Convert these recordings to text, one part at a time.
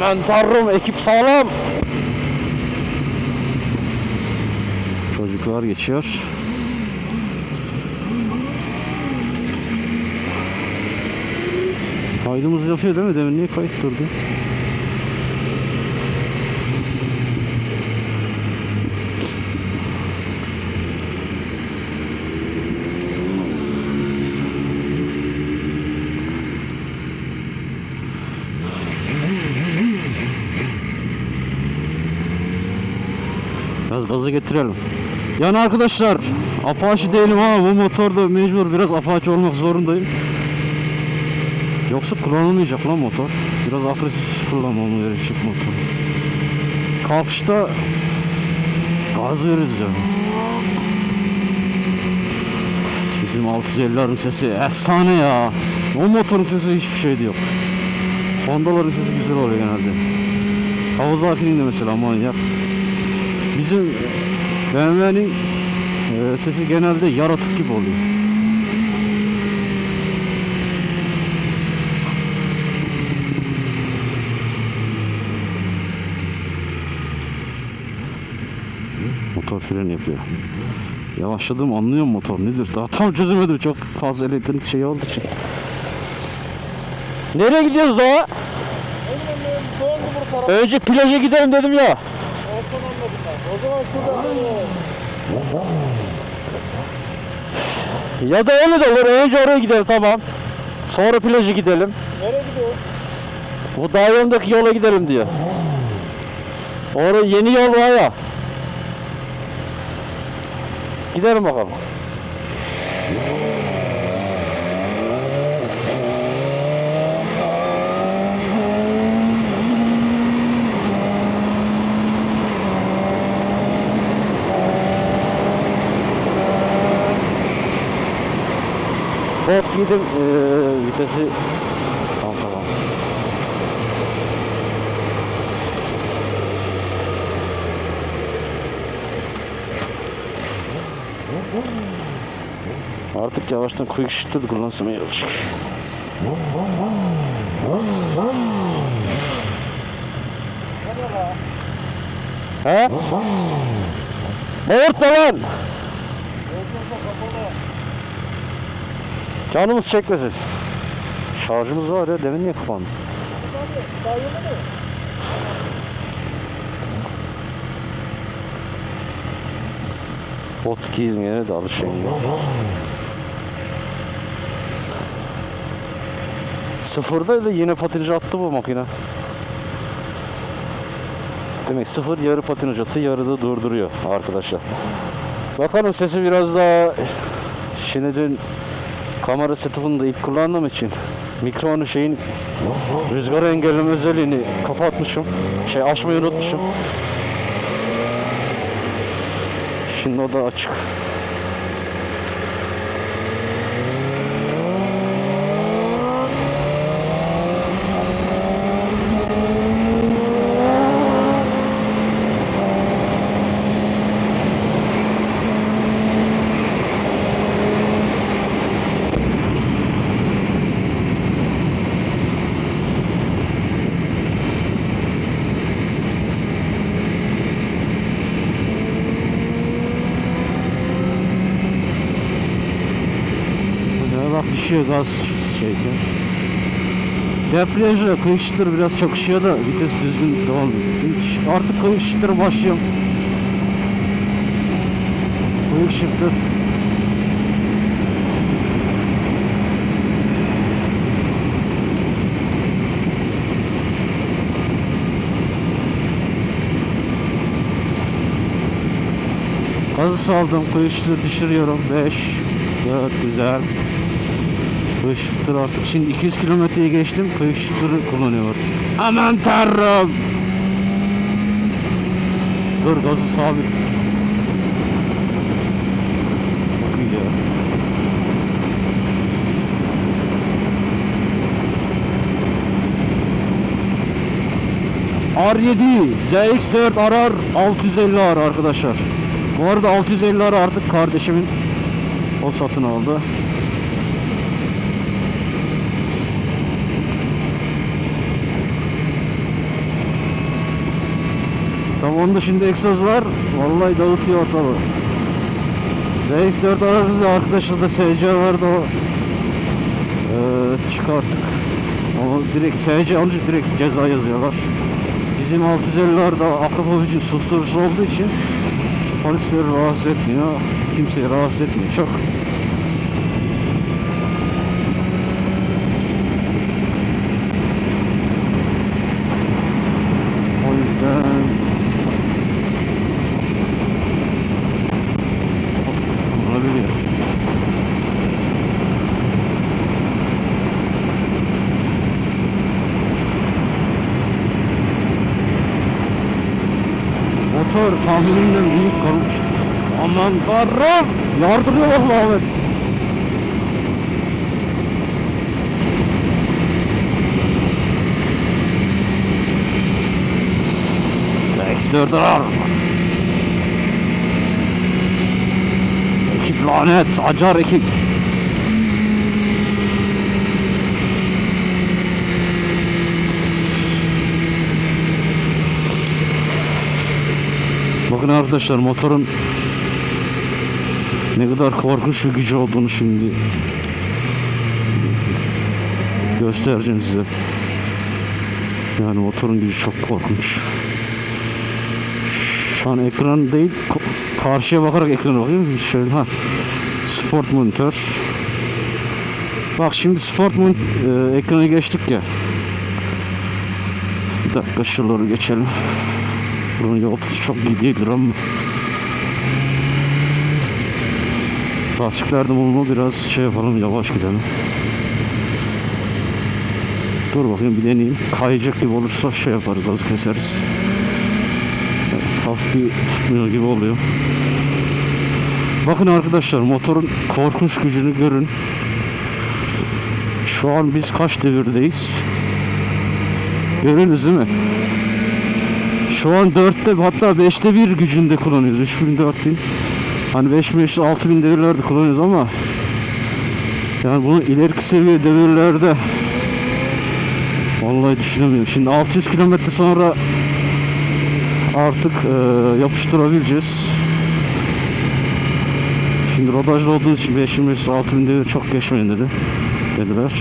Aman ekip sağlam. Çocuklar geçiyor. Kaydımız yapıyor değil mi? Demin niye kayıt durdu? Biraz gazı getirelim. Yani arkadaşlar Apache değilim ama bu motorda mecbur biraz Apache olmak zorundayım. Yoksa kullanılmayacak lan motor. Biraz agresif kullanmam gerekecek motor. Kalkışta gaz veririz yani. Bizim 650'lerin sesi efsane ya. O motorun sesi hiçbir şeydi yok. Honda'ların sesi güzel oluyor genelde. Kawasaki'nin de mesela manyak. Bizim BMW'nin e, sesi genelde yaratık gibi oluyor. Motor fren yapıyor. Yavaşladım anlıyorum motor nedir? Daha tam çözemedim çok fazla elektrik şey olduğu için. Nereye gidiyoruz daha? Önce plaja gidelim dedim ya. O zaman şurada Ya da öyle de olur. Önce oraya gidelim tamam. Sonra plaja gidelim. nereye gidiyor? Bu dağ yolundaki yola gidelim diyor. Orada yeni yol var ya. Gidelim bakalım. Hop gidip eee, vitesi tamam tamam. Artık yavaştan quick shifter kullansam iyi olacak. He? Bağırtma lan! Canımız çekmesin. Şarjımız var ya demin niye kapandı? Bot giydim yere de alışayım. Sıfırda yine patinaj attı bu makine. Demek sıfır yarı patinaj attı yarı da durduruyor arkadaşlar. Bakalım sesi biraz daha şimdi dün kamera setup'ını da ilk kullandığım için mikrofonun şeyin rüzgarı engelleme özelliğini kapatmışım. Şey açmayı unutmuşum. Şimdi o da açık. Düşüyor gaz şeyken. Debriyajla quick shifter biraz çakışıyor da vites düzgün devam Artık başlıyorum. Quick shifter. Gazı saldım, shifter düşürüyorum. 5, 4, güzel. Shifter artık şimdi 200 kilometreyi geçtim. Shifter'ı kullanıyor. Aman tanrım. Dur gazı sabit. Çok iyi ya. R7 ZX4 arar 650 ar arkadaşlar. Bu arada 650 ar artık kardeşimin o satın aldı. Tam onda şimdi egzoz var. Vallahi dağıtıyor ortalığı. ZX4 ararız da arkadaşlar da SC vardı o. Ee, çıkarttık. Ama direkt SC alınca direkt ceza yazıyorlar. Bizim 650'larda Akrapovich'in susturucusu olduğu için polisleri rahatsız etmiyor. Kimseyi rahatsız etmiyor. Çok O yüzden olabiliyor. Motor tahminimden büyük kalmış. Aman tanrım! Yardırıyor vallahi Ahmet. Ekstörder. Ekip lanet, acar ekip. Bakın arkadaşlar motorun ne kadar korkunç bir gücü olduğunu şimdi göstereceğim size. Yani motorun gücü çok korkunç. Şu an ekran değil, karşıya bakarak ekrana bakayım. Şöyle ha. Sport monitör. Bak şimdi sport mon e, ekranı geçtik ya. Bir dakika şuraları geçelim. Buranın yol çok iyi değildir ama. Lastiklerde bulunma biraz şey yapalım yavaş gidelim. Dur bakayım bir deneyeyim. Kayacak gibi olursa şey yaparız gazı keseriz. Evet, hafif bir tutmuyor gibi oluyor. Bakın arkadaşlar motorun korkunç gücünü görün. Şu an biz kaç devirdeyiz? Görünüz değil mi? Şu an 4'te hatta 5'te 1 gücünde kullanıyoruz. 3000 4000. Hani 5500 6000 devirlerde kullanıyoruz ama yani bunu ileriki seviye devirlerde vallahi düşünemiyorum. Şimdi 600 kilometre sonra artık e, yapıştırabileceğiz. Şimdi rodajlı olduğunuz için 5500 6000 devir çok geçmeyin dedi. Dediler.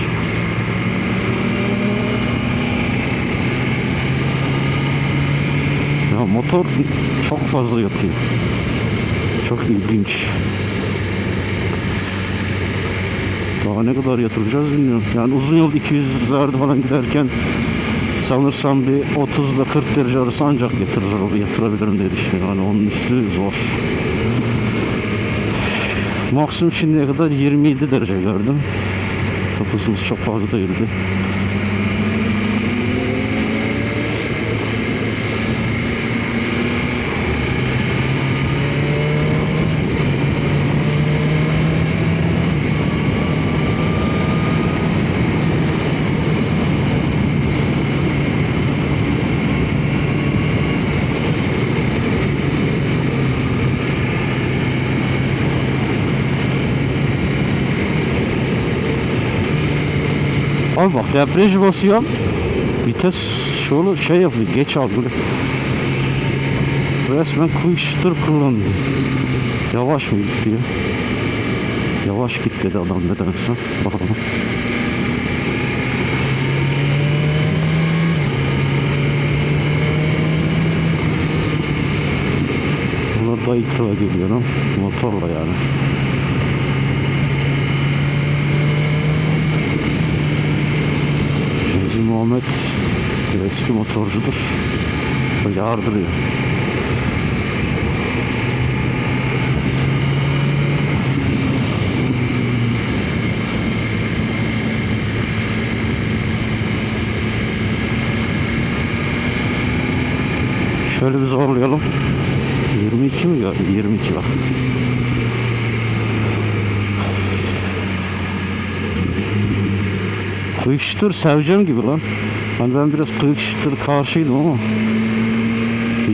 Ya motor çok fazla yatıyor. Çok ilginç. Daha ne kadar yatıracağız bilmiyorum. Yani uzun yol 200'lerde falan giderken sanırsam bir 30 ile 40 derece arası ancak yatırır, yatırabilirim diye düşünüyorum. Yani onun üstü zor. Maksimum şimdiye kadar 27 derece gördüm. Kapısımız çok fazla değildi. Abi bak debriyaj basıyorum. Vites şunu şey yapıyor. Geç algılıyor. Resmen kuyuştur kullanıyor. Yavaş mı gidiyor? Yavaş git dedi adam nedense. Bakalım. Bunlar da ilk defa geliyorum. Motorla yani. Bizim Muhammed bir eski motorcudur. O yardırıyor. Şöyle bir zorlayalım. 22 mi ya? 22 bak. Kıyıştır seveceğim gibi lan. Hani ben biraz kıyık şıttır karşıydım ama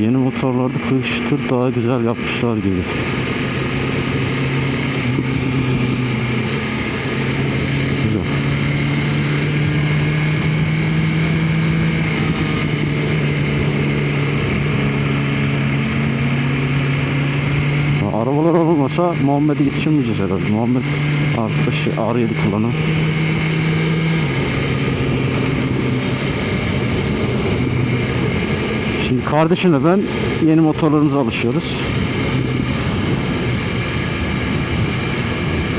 yeni motorlarda kıyık şıttır daha güzel yapmışlar gibi. Arabalar olmasa Muhammed'e yetişemeyeceğiz herhalde. Muhammed arkadaşı R7 kullanıyor. Kardeşimle ben yeni motorlarımıza alışıyoruz.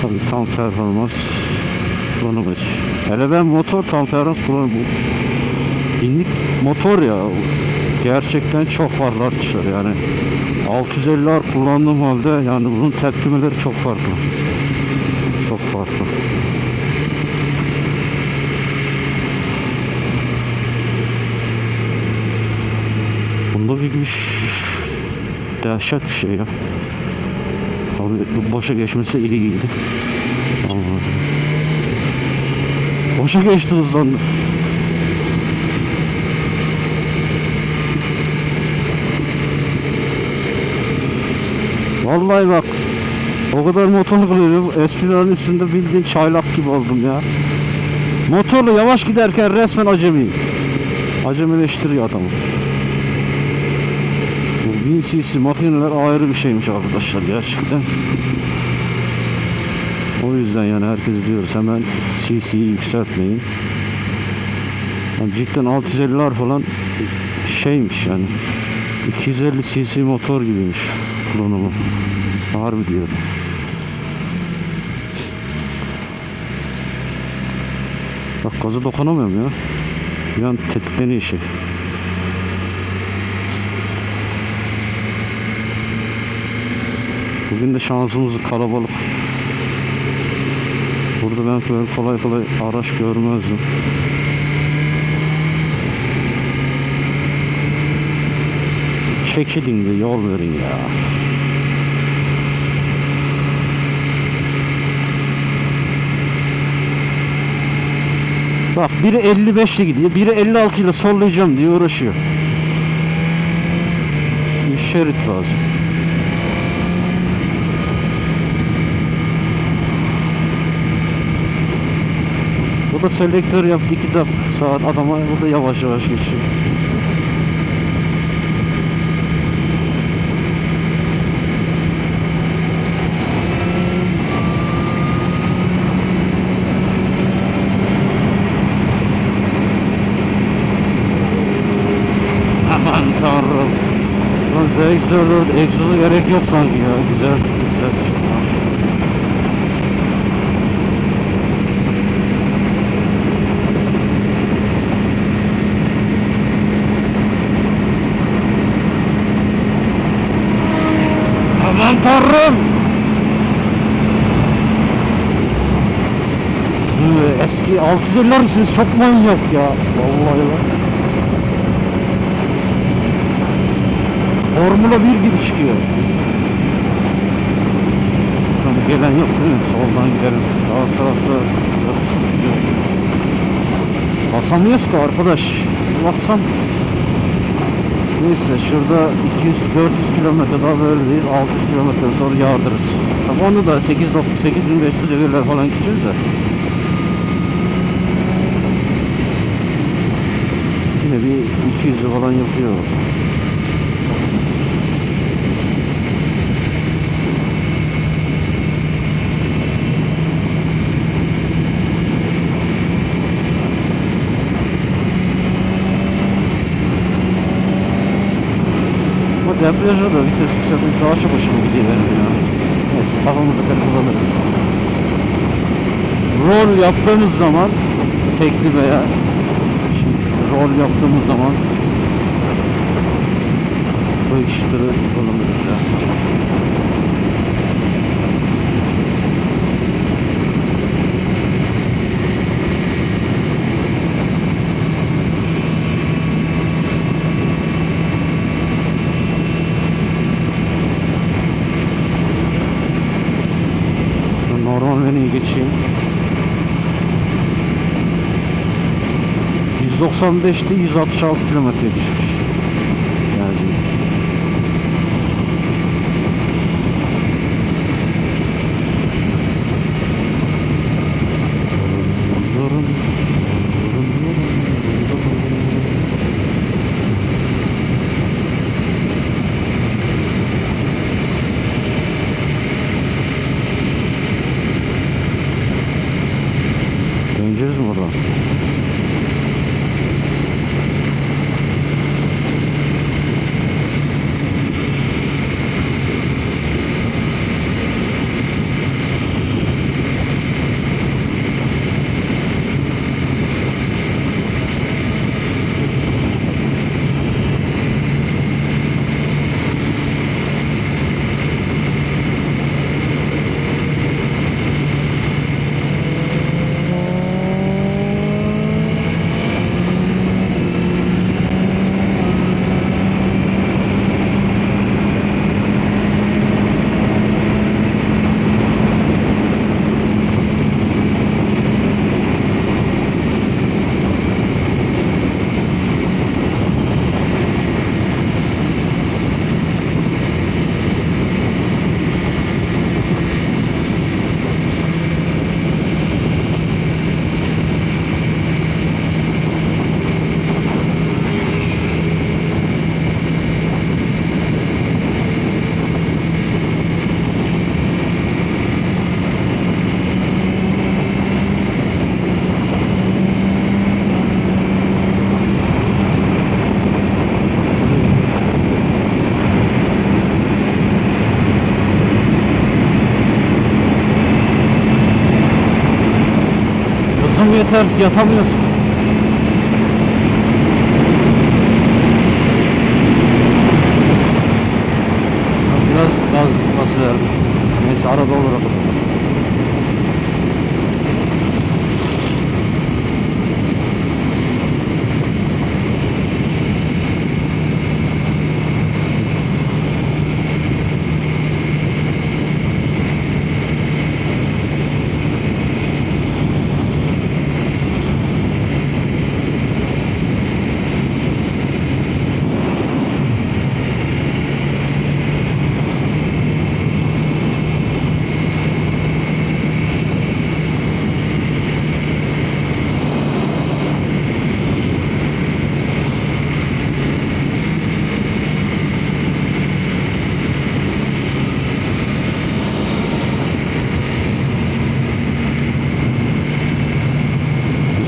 Tabii tam performans kullanılmış. Hele ben motor tam performans kullanım bu. Binlik motor ya. Gerçekten çok farklı artışlar yani. 650'ler kullandığım halde yani bunun tepkimeleri çok farklı. Çok farklı. Bunda bir dehşet bir şey ya. Tabii boşa geçmesi iyi giydi. Ama boşa geçti hızlandı. Vallahi bak o kadar motor kullanıyorum. Esprilerin üstünde bildiğin çaylak gibi oldum ya. Motorla yavaş giderken resmen acemiyim. Acemileştiriyor adamı. Bu 1000 cc makineler ayrı bir şeymiş arkadaşlar gerçekten. O yüzden yani herkes diyoruz hemen cc'yi yükseltmeyin. Yani cidden 650'ler falan şeymiş yani. 250 cc motor gibiymiş kullanımı. Harbi diyorum. Bak gazı dokunamıyorum ya. Bir an tetikleniyor şey. Bugün de şansımız kalabalık. Burada ben böyle kolay kolay araç görmezdim. Çekilin de yol verin ya. Bak biri 55 ile gidiyor, biri 56 ile sollayacağım diye uğraşıyor. Bir şerit lazım. Bu da selektör yaptı 2 dakika saat adama bu da yavaş yavaş geçiyor. Aman tanrım. Lan ZX-4 egzozu gerek yok sanki ya. Güzel ses Şu Eski 650'ler misiniz? Çok manyak ya. Vallahi lan. Formula 1 gibi çıkıyor. Bakalım gelen yok değil mi? Soldan gidelim. Sağ tarafta burası sıkıntı Basamıyoruz ki arkadaş. Bassam. Neyse şurada 200-400 kilometre daha böyledeyiz. 600 kilometre sonra yardırız. Tabi onu da 8 8500 devirler falan gideceğiz de. Yine bir 200'ü falan yapıyor. Bu debriyajda da vites yükseltmek daha çok hoşuma gidiyor benim ya. Neyse kafamızı kullanırız. Rol yaptığımız zaman tekli veya şimdi rol yaptığımız zaman bu ikişleri kullanırız ya. Normal menüye geçeyim. 195'te 166 kilometre düşmüş. Hızım yetersiz yatamıyorsun. Biraz gaz basıverdim. Neyse arada olur o kadar.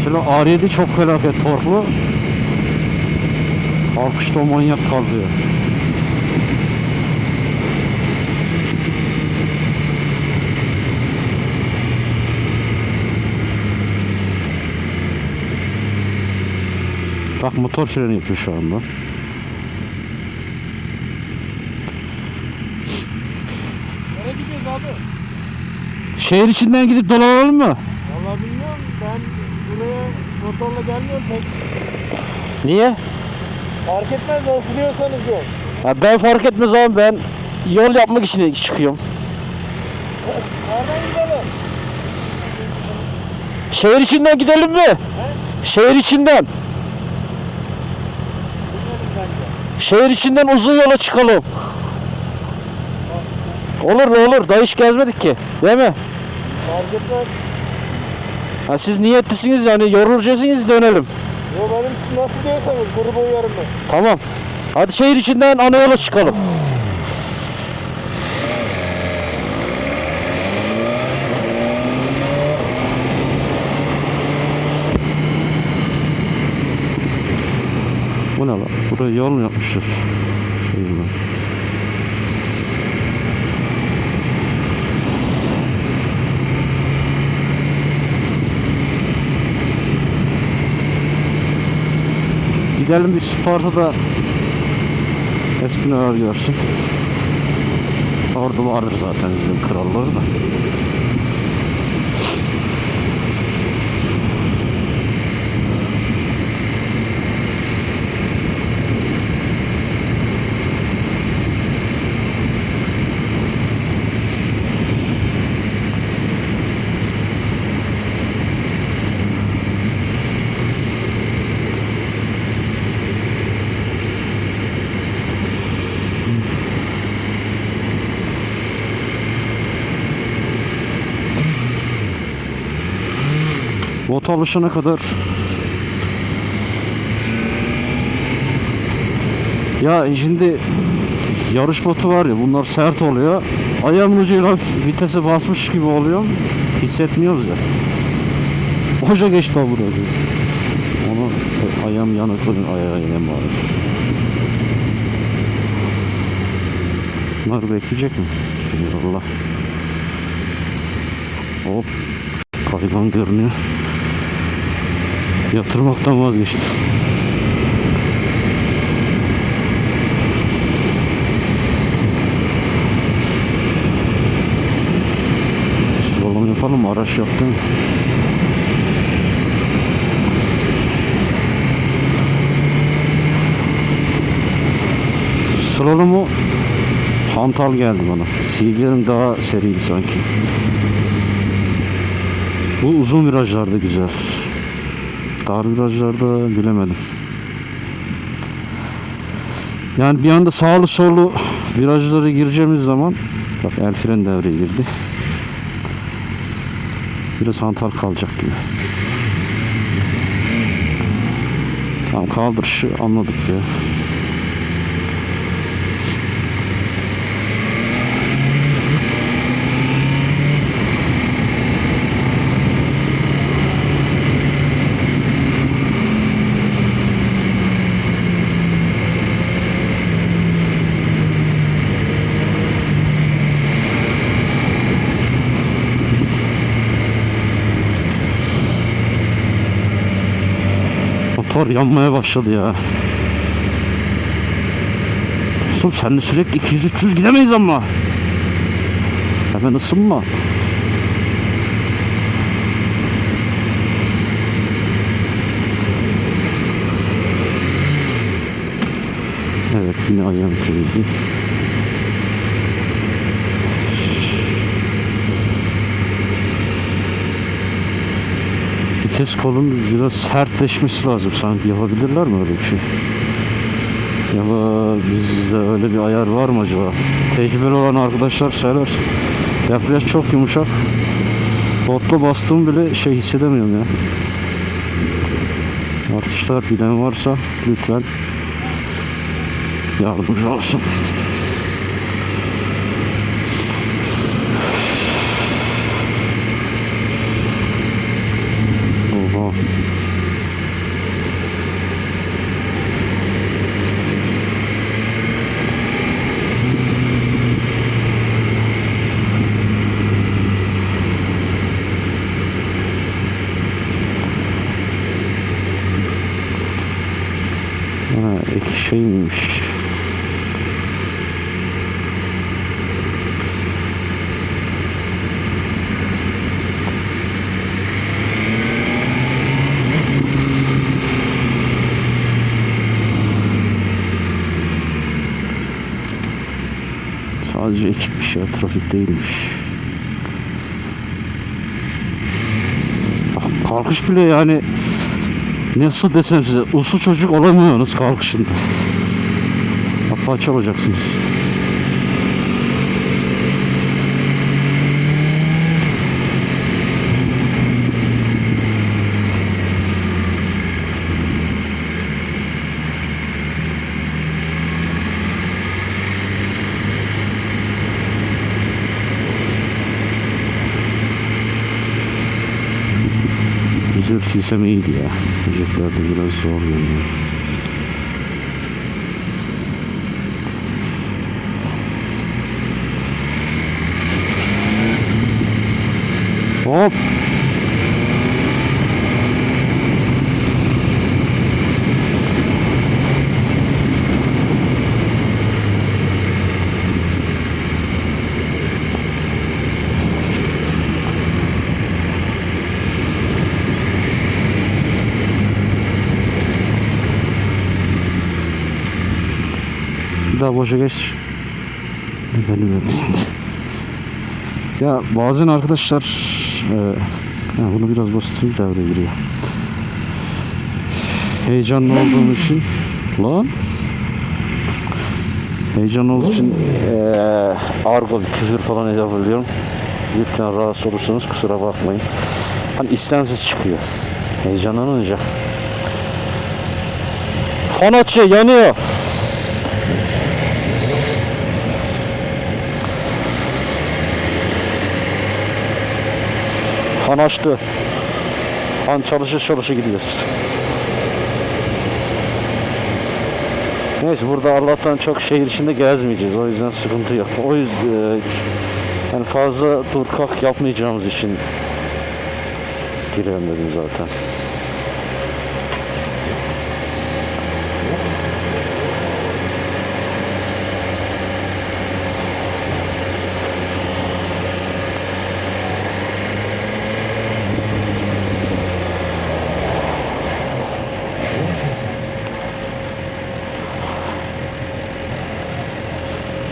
Mesela R7 çok felaket torklu. Kalkışta manyak kalkıyor. Bak motor freni yapıyor şu anda. Nereye gidiyoruz abi? Şehir içinden gidip dolanalım mı? Vallahi bilmiyorum. Ben buraya motorla gelmiyorum pek. Niye? Fark etmez nasıl diyorsanız diyor. Ya ben fark etmez abi ben yol yapmak için çıkıyorum. Nereden gidelim? Şehir içinden gidelim mi? Şehir içinden. Şehir içinden uzun yola çıkalım. Olur mu olur. Daha hiç gezmedik ki. Değil mi? Fark etmez. Ha, siz niyetlisiniz yani yorulacaksınız dönelim. Yo benim için nasıl diyorsanız grubu uyarım ben. Tamam. Hadi şehir içinden ana yola çıkalım. Bu ne lan? Buraya yol mu yapmışlar? Şey? Gidelim bir Sparta'da Espinal görsün. Orada vardır zaten bizim kralları da. Bot alışana kadar Ya şimdi yarış botu var ya bunlar sert oluyor. Ayağımın ucuyla vitese basmış gibi oluyor. Hissetmiyoruz ya. Boşa geçti o burada. Onu ayağım yanık ayağa ayağım bari. Bunlar bekleyecek mi? Allah. Hop. Kaygan görünüyor. Yatırmaktan vazgeçtim. Slalom yapalım? Araç mi? Slalomu hantal geldi bana. CBR'im daha seriydi sanki. Bu uzun virajlarda güzel. Dar virajlarda bilemedim. Yani bir anda sağlı sollu virajları gireceğimiz zaman bak el fren devreye girdi. Biraz hantal kalacak gibi. Tamam kaldırışı anladık ya. Motor yanmaya başladı ya. Dostum sen de sürekli 200-300 gidemeyiz ama. Hemen ısınma. Evet yine ayağım kırıldı. Vites kolun biraz sertleşmesi lazım sanki yapabilirler mi öyle bir şey? Ya da bizde öyle bir ayar var mı acaba? Tecrübeli olan arkadaşlar söyler. Yapıyaş çok yumuşak. Botla bastığım bile şey hissedemiyorum ya. Artışlar bilen varsa lütfen yardımcı olsun. Şeymiş. Sadece ekipmiş ya, trafik değilmiş. Bak, kalkış bile yani nasıl desem size uslu çocuk olamıyorsunuz kalkışında. Apaçı olacaksınız. Silsem iyiydi ya. Öceklerde biraz zor görünüyor. Hop. Daha boşa geç. Efendim efendim. Ya bazen arkadaşlar e, bunu biraz basitir devreye giriyor. Heyecanlı olduğum için lan heyecanlı olduğu için e, argo küfür falan yapabiliyorum. Lütfen rahatsız olursanız kusura bakmayın. Hani istemsiz çıkıyor. Heyecanlanınca. Açıyor yanıyor. Fan açtı. An çalışır çalışır gidiyoruz. Neyse burada Allah'tan çok şehir içinde gezmeyeceğiz. O yüzden sıkıntı yok. O yüzden e, yani fazla dur kalk yapmayacağımız için girelim dedim zaten.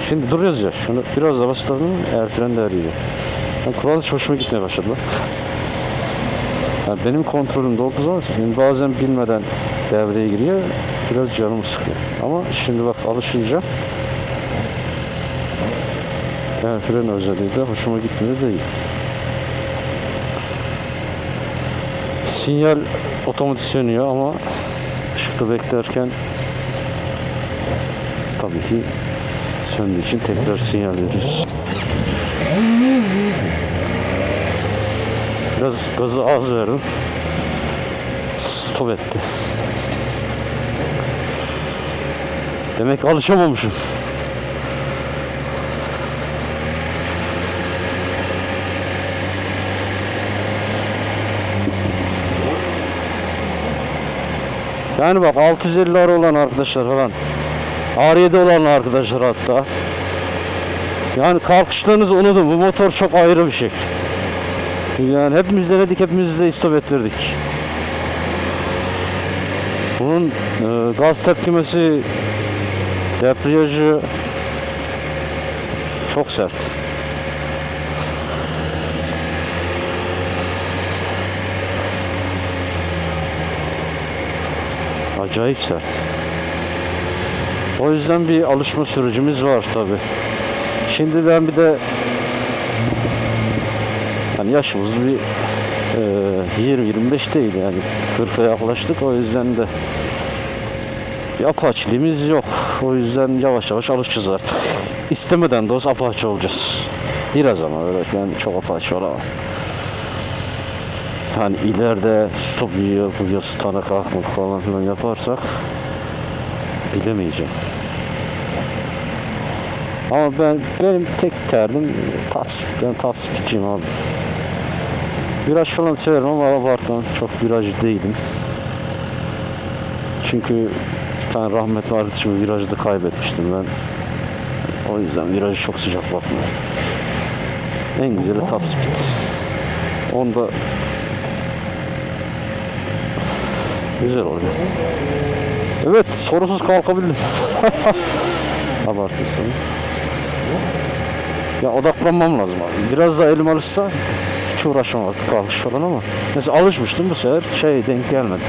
Şimdi duruyoruz ya. Şunu biraz da bastırdım. El fren de eriyor. Yani hiç hoşuma gitmeye başladı. Yani benim kontrolümde olduğu zaman şimdi bazen bilmeden devreye giriyor. Biraz canımı sıkıyor. Ama şimdi bak alışınca el fren özelliği de hoşuma gitmiyor değil. Sinyal otomatik sönüyor ama ışıkta beklerken tabii ki söndüğü için tekrar sinyal veriyoruz. Biraz gazı az verdim. Stop etti. Demek alışamamışım. Yani bak 650'ler olan arkadaşlar falan. R7 olan arkadaşlar hatta. Yani kalkışlarınızı unutun. Bu motor çok ayrı bir şey. Yani hepimiz denedik, hepimiz de istop ettirdik. Bunun e, gaz tepkimesi, debriyajı çok sert. Acayip sert. O yüzden bir alışma sürecimiz var tabi. Şimdi ben bir de hani yaşımız bir e, 20-25 değil yani 40'a yaklaştık o yüzden de bir apaçiliğimiz yok. O yüzden yavaş yavaş alışacağız artık. İstemeden de olsa apaçı olacağız. Biraz ama öyle yani çok apaçı olamam. Hani ileride stop yiyor, bu yastıklara kalkmak falan filan yaparsak bilemeyeceğim. Ama ben benim tek terdim top speed. Ben top speedciyim abi. Viraj falan severim ama abartmam. Çok virajcı değilim. Çünkü bir tane rahmetli arkadaşımı virajda kaybetmiştim ben. O yüzden virajı çok sıcak bakmıyorum. En güzeli top speed. Onda güzel oluyor. Evet sorusuz kalkabildim. Abartıyorsun. Ya odaklanmam lazım abi. Biraz daha elim alışsa hiç uğraşmam artık kalkış falan ama. Mesela alışmıştım bu sefer şey denk gelmedi.